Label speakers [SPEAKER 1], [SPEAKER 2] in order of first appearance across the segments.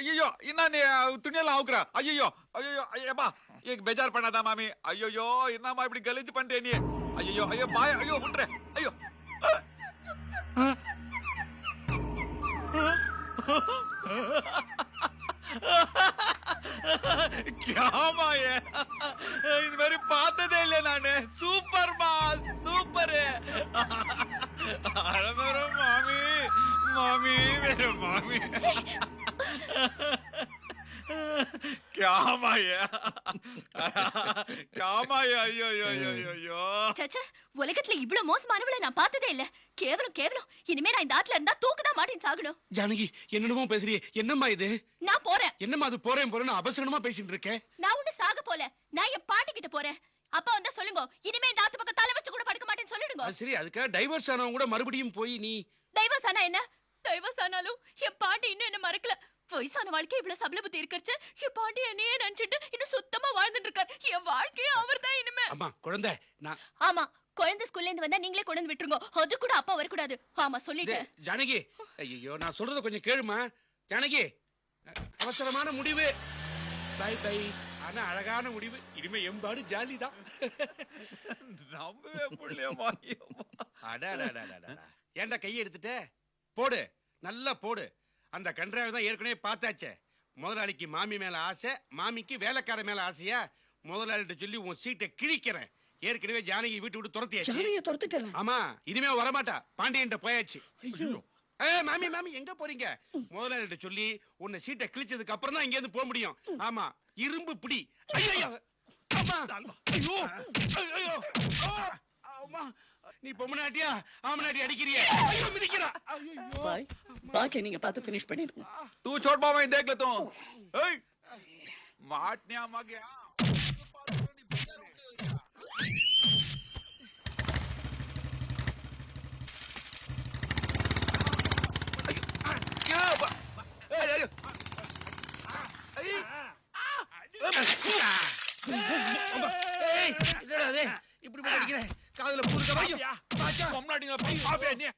[SPEAKER 1] ஐயோ என்ன நீ துணியெல்லாம் அவுக்குற? ஐயோ ஐயோ ஐயப்பா பெஜார் பண்ணாதா மாமி. ஐயோ என்னம்மா இப்படி கலிச்சு பண்ணிட்டே நீ? ஐயோ ஐயோ பாய ஐயோ விட்டுற ஐயோ. இது மாதிரி பார்த்ததே இல்ல நானு. சூப்பர் மா சூப்பர். அழமர மாமி மாமி வேற மாமி. ஏ கியாமா ஏ ஐயோ ஐயோ ஐயோ ஐயோ,
[SPEAKER 2] சச்சா உலகத்துல இவ்வளவு மோசமானவளை நான் பார்த்ததே இல்ல. கேவலம் கேவலம். இனிமே நான் இந்த ஆத்துல இருந்தா தூக்குதான் மாட்டின்னு சாகணும்.
[SPEAKER 3] ஜானகி என்னென்னமோ பேசுறியே. என்னம்மா இது?
[SPEAKER 2] நான் போறேன்.
[SPEAKER 3] என்னம்மா அது போறேன் போறேன்னு அபசகனமா பேசிட்டு இருக்கேன்?
[SPEAKER 2] நான் ஒண்ணு சாக போல. நான் என் பாட்டி கிட்ட போறேன். அப்பா வந்தா சொல்லுங்க. இனிமே இந்த ஆத்து பக்கம் தலை வச்சு கூட படுக்க மாட்டேன்னு சொல்லிடுங்க.
[SPEAKER 3] சரி அதுக்காக டைவர்ஸ் ஆனவங்க கூட மறுபடியும் போய் நீ
[SPEAKER 2] டைவர்ஸ் ஆனா என்ன? டைவர்ஸ் ஆனாலும் என் பாட்டி இன்னும் என்ன மறக்கல. வயசான வாழ்க்கை இவ்வளவு சபல புத்தி இருக்கச்சு என் பாட்டி என்னையே நினைச்சிட்டு இன்னும் சுத்தமா வாழ்ந்துட்டு இருக்காரு என் வாழ்க்கையே அவர்தான் இனிமே.
[SPEAKER 3] அம்மா குழந்தை நான்
[SPEAKER 2] ஆமா குழந்தை ஸ்கூல்ல இருந்து வந்தா நீங்களே கொண்டு வந்து விட்டுருங்க. அது கூட அப்பா வரக்கூடாது. ஆமா சொல்லிட்டேன்.
[SPEAKER 3] ஜானகி. ஐயோ நான் சொல்றத கொஞ்சம் கேளுமா? ஜானகி அவசரமான முடிவு. Bye bye. ஆனா அழகான முடிவு. இனிமே எம்பாடு ஜாலி தான்
[SPEAKER 1] நம்பவே முடியலையம்மா
[SPEAKER 3] ஏன்டா கையை எடுத்துட்ட போடு நல்லா போடு அந்த கன்றாவை தான் ஏற்கனவே பார்த்தாச்சே. முதலாளிக்கு மாமி மேல ஆசை மாமிக்கு வேலைக்கார மேல ஆசையா? முதலாளிகிட்ட சொல்லி உன் சீட்டை கிழிக்கிறேன். ஏற்கனவே ஜானகி வீட்டு விட்டு துரத்தியாச்சு.
[SPEAKER 4] ஜானகிய துரத்துட்டேன்?
[SPEAKER 3] ஆமா இனிமே வரமாட்டா. பாண்டியன்ட்ட போயாச்சு.
[SPEAKER 4] ஐயோ.
[SPEAKER 3] ஏ மாமி மாமி எங்க போறீங்க? முதலாளிகிட்ட சொல்லி உன்னை சீட்டை கிழிச்சதுக்கு அப்புறம் தான் இங்க இருந்து போக முடியும். ஆமா இரும்பு பிடி. ஐயோ அம்மா ஐயோ. ஐயோ. ஆ! அம்மா நீ பொம்மனாட்டியா ஆமனாட்டி அடிக்கிறிய ஐயோ மிதிக்கிறா ஐயோ
[SPEAKER 4] பாய் பாக்கி நீங்க பார்த்து ஃபினிஷ் பண்ணிடுங்க
[SPEAKER 1] तू छोड़ पाओ मैं देख लेता हूँ ए, माटने आ गया ผม
[SPEAKER 3] หน่อยหนึงเล
[SPEAKER 1] ยพี่เอา
[SPEAKER 2] ไปเนี่ย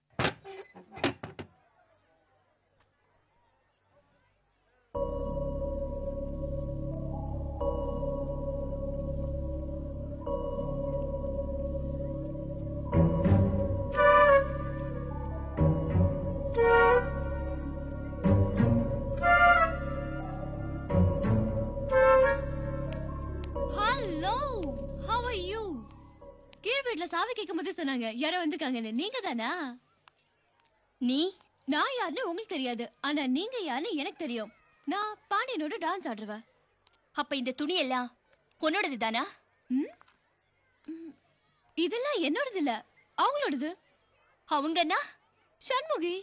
[SPEAKER 2] வீட்ல சாவி கேட்கும் போது சொன்னாங்க. யாரோ வந்திருக்காங்கன்னு. நீங்க தானா? நீ? நான் யாருன்னு உங்களுக்கு தெரியாது. ஆனா நீங்க யாருன்னு எனக்கு தெரியும். நான் பாண்டியனோட டான்ஸ் ஆடுறவ. அப்ப இந்த துணி எல்லாம் உன்னோடது தானா? இதெல்லாம் என்னோடது இல்ல. அவங்களோடது. அவங்கன்னா? சண்முகி.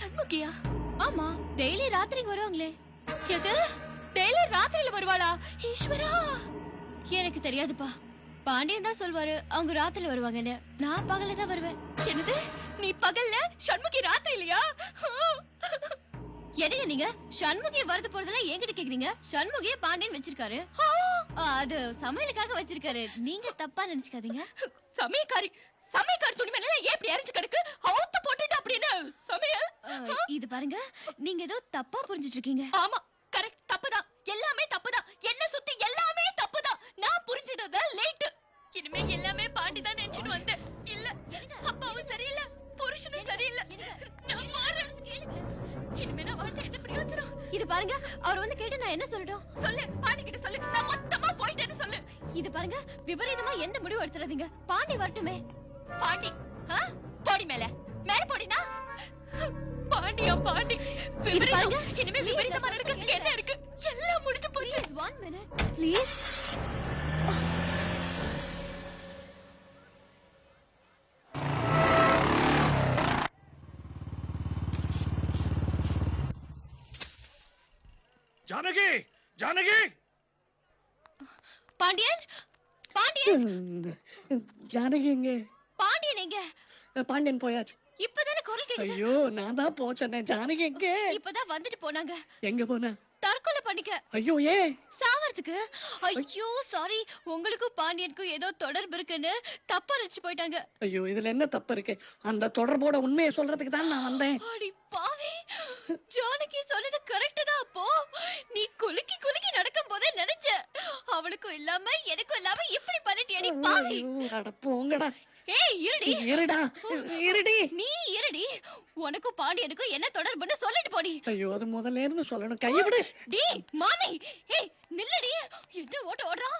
[SPEAKER 2] சண்முகியா? ஆமா. டெய்லி ராத்திரி வருவாங்களே. எது? டெய்லி ராத்திரியில வருவாளா? ஈஸ்வரா! எனக்கு தெரியாதுப்பா. பாண்டியன் தான் சொல்வாரு அவங்க ராத்திரில வருவாங்கன்னு. நான் பகல்ல தான் வருவேன். என்னது? நீ பகல்ல? சண்முகி ராத்திரிலையா என்னங்க நீங்க? சண்முகி வரது போறதெல்லாம் என்கிட்ட கேக்குறீங்க? சண்முகிய பாண்டியன் வச்சிருக்காரு. அது சமையலுக்காக வச்சிருக்காரு. நீங்க தப்பா நினைச்சுக்காதீங்க. சமையக்காரி சமையக்காரி துணி மேல ஏன் இப்படி அரைஞ்சு கிடக்கு? அவுத்து போட்டுட்டு அப்படின்னு சமையல்? இது பாருங்க. நீங்க ஏதோ தப்பா புரிஞ்சிட்டு இருக்கீங்க ஆமா கரெக்ட் தப்புதான் எல்லாமே தப்புதான் என்ன சுத்தி எல்லாமே தப்புதான் நான் புரிஞ்சிட்டத லேட் இனிமே எல்லாமே பாண்டி தான் நினைச்சிட்டு வந்தேன். இல்ல அப்பாவும் சரியில்லை புருஷனும் சரியில்லை. நான் மாறேன். இனிமே நான் வாழ்க்கை என்ன பிரயோஜனம் இது பாருங்க அவர் வந்து கேட்டு நான் என்ன சொல்லட்டும் சொல்லு பாண்டி கிட்ட சொல்லு. நான் மொத்தமா போயிட்டேன்னு சொல்லு. இது பாருங்க விபரீதமா எந்த முடிவு எடுத்துறாதீங்க பாண்டி வரட்டுமே. பாண்டி? போடி மேல. மேல போடினா? பாண்டியா பாண்டி விபரீதம். இனிமே விபரீதமா நடக்கிறதுக்கு என்ன இருக்கு? எல்லாம் முடிஞ்சு போச்சு. One minute please
[SPEAKER 3] Janaki Janaki!
[SPEAKER 2] Pandian Pandian!
[SPEAKER 4] Janaki எங்க?
[SPEAKER 2] பாண்டியன் எங்க?
[SPEAKER 4] பாண்டியன் போயாச்சு.
[SPEAKER 2] இப்பதானே குரல் கேட்டது?
[SPEAKER 4] ஐயோ நான் தான் போ சொன்னேன் ஜானகி எங்க?
[SPEAKER 2] இப்பதான் வந்துட்டு போனாங்க.
[SPEAKER 4] எங்க போன?
[SPEAKER 2] தற்கொலை பண்ணிக்க.
[SPEAKER 4] ஐயோ ஏன்
[SPEAKER 2] சாவர சொல்றதுக்கு ஐயோ சாரி உங்களுக்கும் பாண்டியனுக்கும் ஏதோ தொடர்பு இருக்குன்னு தப்பா நினைச்சு போயிட்டாங்க.
[SPEAKER 4] ஐயோ இதுல என்ன தப்பு இருக்கு? அந்த தொடர்போட உண்மையை சொல்றதுக்கு தான் நான் வந்தேன்.
[SPEAKER 2] அடி பாவி. ஜானகி சொன்னது கரெக்ட் தான் அப்போ. நீ குலுக்கி குலுக்கி நடக்கும் போதே நினைச்ச. அவளுக்கும் இல்லாம எனக்கும் இல்லாம இப்படி பண்ணிட்டியடி பாவி.
[SPEAKER 4] அட போங்கடா.
[SPEAKER 2] ஏய் இருடி.
[SPEAKER 4] இருடா. இருடி.
[SPEAKER 2] நீ இருடி. உனக்கு பாண்டியனுக்கும் என்ன தொடர்புன்னு சொல்லிட்டு போடி.
[SPEAKER 4] ஐயோ அது முதல்ல இருந்து சொல்லணும். கைய விடு.
[SPEAKER 2] மாமி. ஏய் நில்லுடி. என்ன ஓட்ட ஓடுறா?